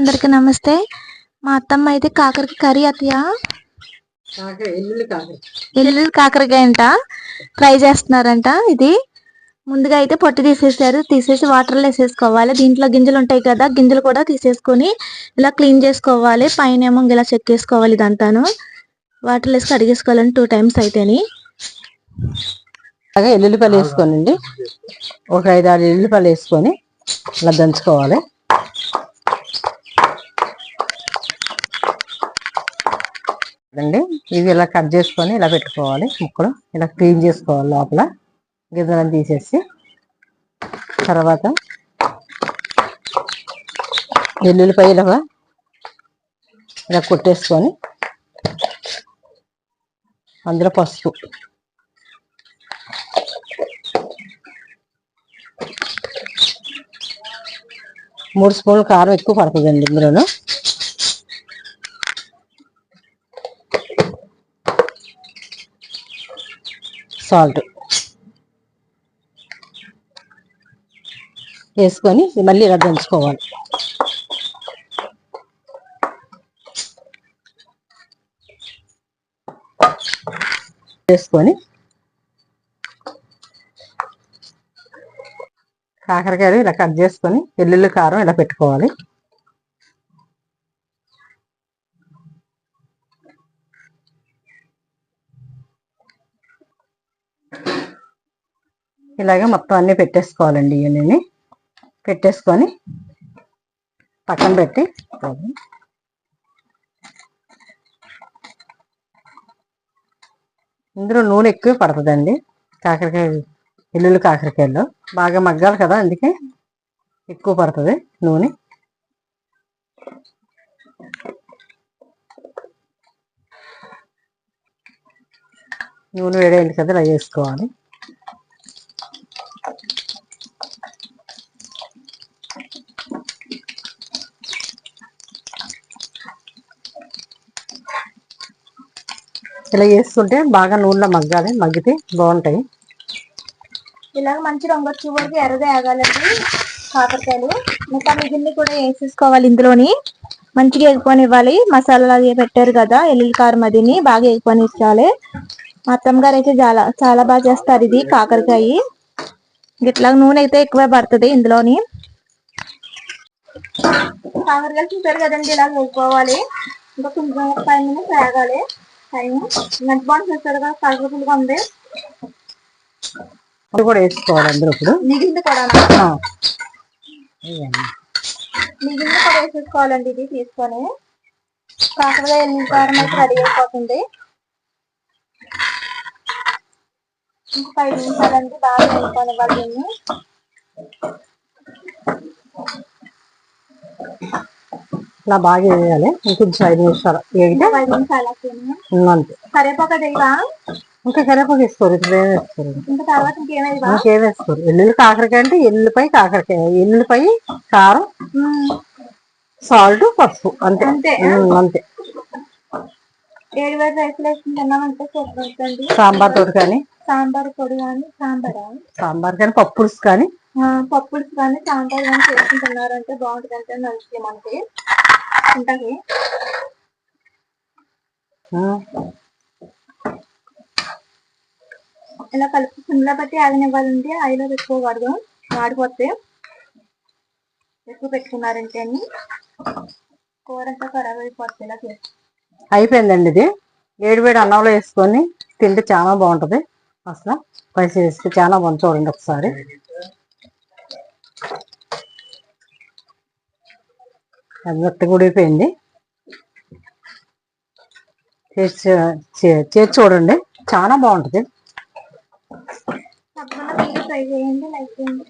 అందరికి నమస్తే. మా అత్తమ్మ అయితే కాకరకాయ కర్రీ అత్తయ్య. ఎల్లుల్లి కాకరకాయ అంట ఫ్రై చేస్తున్నారంట ఇది. ముందుగా అయితే పొట్టు తీసేసారు తీసేసి వాటర్లో వేసేసుకోవాలి. దీంట్లో గింజలు ఉంటాయి కదా గింజలు కూడా తీసేసుకొని ఇలా క్లీన్ చేసుకోవాలి. పైన ఏమో ఇలా చెక్కేసుకోవాలి ఇదంతాను. వాటర్లో వేసి కడిగేసుకోవాలని టూ టైమ్స్ అయితేని. అలాగే ఎల్లుల్లిపాయలు వేసుకోనండి. ఒక ఐదు ఆరు ఎల్లుల్లిపాయలు వేసుకొని ఇలా దంచుకోవాలి. అండి. ఇవి ఇలా కట్ చేసుకొని ఇలా పెట్టుకోవాలి ముక్కలు. ఇలా క్లీన్ చేసుకోవాలి లోపల. గిన్నెలను తీసేసి తర్వాత ఎల్లుల్లిపాయ ఇలా ఇలా కొట్టేసుకొని అందులో పసుపు. మూడు స్పూన్లు కారం ఎక్కువ పడుతుందండి ఇందులోనూ. సాల్ట్. వేసుకొని మళ్ళీ ఇలా దంచుకోవాలి. వేసుకొని కాకరకాయలు ఇలా కట్ చేసుకొని వెల్లుల్లి కారం ఇలా పెట్టుకోవాలి. ఇలాగే మొత్తం అన్నీ పెట్టేసుకోవాలండి ఇవన్నీ పెట్టేసుకొని పక్కన పెట్టి ఇందులో నూనె ఎక్కువ పడుతుందండి. కాకరకాయ ఎల్లుల్లి కాకరకాయల్లో. బాగా మగ్గాలి కదా అందుకే ఎక్కువ పడుతుంది నూనె. నూనె వేడైంది కదా ఇలా వేసుకోవాలి. ఇలా వేసుకుంటే బాగా నూనెలో మగ్గాలి. మగ్గితే బాగుంటాయి. ఇలాగ మంచి రంగు వచ్చే వరకు ఎర్రగా వేగాలండి కాకరకాయలు. మిగతా మిగిలిని కూడా వేసేసుకోవాలి ఇందులోని. మంచిగా ఎగిపోని ఇవ్వాలి మసాలా అవి పెట్టారు కదా ఎల్లుల్లి కారం అదిని బాగా ఎగిపోని ఇచ్చాలి మా అత్తమ్మ గారు అయితే చాలా చాలా బాగా చేస్తారు ఇది కాకరకాయ. ఇట్లా నూనె అయితే ఎక్కువ పడుతుంది ఇందులోని. కాకరకాయలు చూసారు కదండి ఇలా వేసుకోవాలి ఇంకా కొంచెం ఫైవ్ మినిట్స్ వేగాలి టైం నెట్ చూసారు కదా ఉంది. అది కూడా వేసుకోవాలి అందులో ఇప్పుడు. మిగిలింది కూడా. మిగిలింది కూడా వేసేసుకోవాలండి ఇది తీసుకొని. కాకరకాయ ఎన్ని కారం అయితే రెడీ అయిపోతుంది. ఇంకా ఫైవ్ నిమిషాలండి బాగా వేసుకొని వాళ్ళని. ఇలా బాగా వేయాలి. ఇంకొంచెం ఐదు నిమిషాలు వేగితే ఇంకా. అంతే కరివేపాకు వేసుకోరు. ఇప్పుడు ఏం వేసుకోరు. ఇంకా వేసుకోరు. ఎల్లుల్లి కాకరకాయ అంటే ఎల్లుల్లిపాయ కాకరకాయ. ఎల్లుల్లిపాయ కారం సాల్ట్ పసుపు. అంతే. అంతే. అంతే. సాంబార్ తోటి కానీ సాంబార్ పొడి కానీ సాంబారా? సాంబార్ కానీ పప్పు పులుసు కానీ. పప్పులు కానీ సాంబార్ కానీ చేసుకుని తిన్నారంటే బాగుంటుంది అంటే మంచిది మనకి ఉంటుంది ఇలా కలిపి సిమ్లో బట్టి ఆగనివ్వాలంటే ఆయిలో పెట్టుకోకూడదు మాడిపోతే ఎక్కువ పెట్టుకున్నారంటే అని కూర అంతా ఖరాబ్ అయిపోతుంది ఇలా అయిపోయిందండి ఇది. వేడి వేడి అన్నంలో వేసుకొని తింటే చాలా బాగుంటది. అసలు స్పైసీ వేస్తే చాలా బాగుంది. చూడండి ఒకసారి. అది మెత్తగా ఉడిపోయింది చేసి చూడండి. చాలా బాగుంటది. తప్పకుండా చేయండి. లైక్ చేయండి